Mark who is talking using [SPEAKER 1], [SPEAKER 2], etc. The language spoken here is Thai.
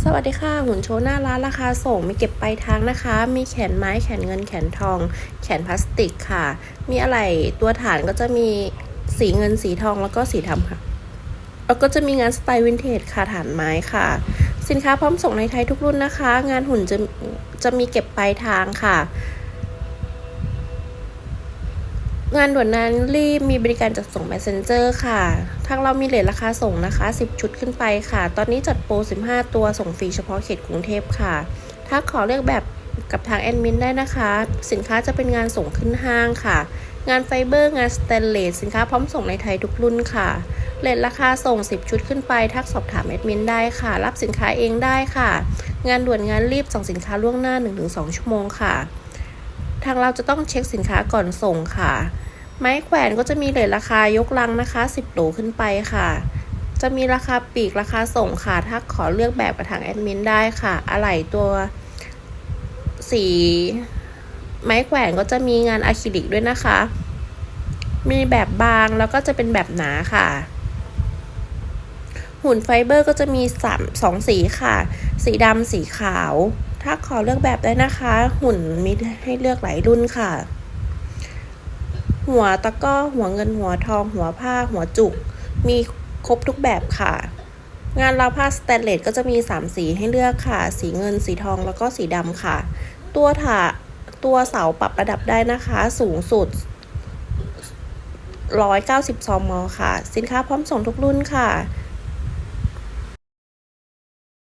[SPEAKER 1] สวัสดีค่ะหุ่นโชว์หน้าร้านราคาส่งมีเก็บปลายทางนะคะ มีแขนไม้แขนเงินแขนทอง แขนพลาสติกค่ะ มีอะไรตัวฐานก็จะมีสีเงินสีทองแล้วก็สีดำค่ะ แล้วก็จะมีงานสไตล์วินเทจค่ะฐานไม้ค่ะ สินค้าพร้อมส่งในไทยทุกรุ่นนะคะ งานหุ่นจะจะมีเก็บปลายทางค่ะ งานด่วนนั้นรีบมีบริการจัดส่ง Messenger ค่ะ ทางเรามีเลทราคาส่งนะคะ 10 ชุดขึ้นไปค่ะ ตอนนี้จัดโปร 15 ตัวส่งฟรีเฉพาะเขตกรุงเทพค่ะ ถ้าขอเลือกแบบกับทางแอดมินได้นะคะ สินค้าจะเป็นงานส่งขึ้นห้างค่ะ งานไฟเบอร์ งานสแตนเลส สินค้าพร้อมส่งในไทยทุกรุ่นค่ะ เลทราคาส่ง 10 ชุดขึ้นไป ทักสอบถามแอดมินได้ค่ะ รับสินค้าเองได้ค่ะ งานด่วนงานรีบส่งสินค้าล่วงหน้า 1-2 ชั่วโมงค่ะ ทางเราจะต้องเช็คสินค้าก่อนส่งค่ะ ไม้แขวนก็จะมีเลทราคายกลังนะคะ 10โหลขึ้นไปค่ะ จะมีราคาปีกราคาส่งค่ะ ถ้าขอเลือกแบบกับทางแอดมินได้ค่ะอะไหล่ตัวสี ไม้แขวนก็จะมีงานอะคริลิกด้วยนะคะ มีแบบบางแล้วก็จะเป็นแบบหนาค่ะ หุ่นไฟเบอร์ก็จะมีสามสองสีค่ะ สีดำสีขาว ถ้าขอเลือกแบบได้นะคะ หุ่นมีให้เลือกหลายรุ่นค่ะ หัวตะก้อหัวเงินหัวทอง หัวผ้า หัวจุก มีครบทุกแบบค่ะ งานราวผ้าสแตนเลสก็จะมี 3 สีให้เลือกค่ะ สีเงินสีทองแล้วก็สีดำค่ะ ตัวถาตัวเสาปรับระดับได้นะคะ สูงสุด 190ซอมมค่ะ สินค้าพร้อมส่งทุกรุ่นค่ะ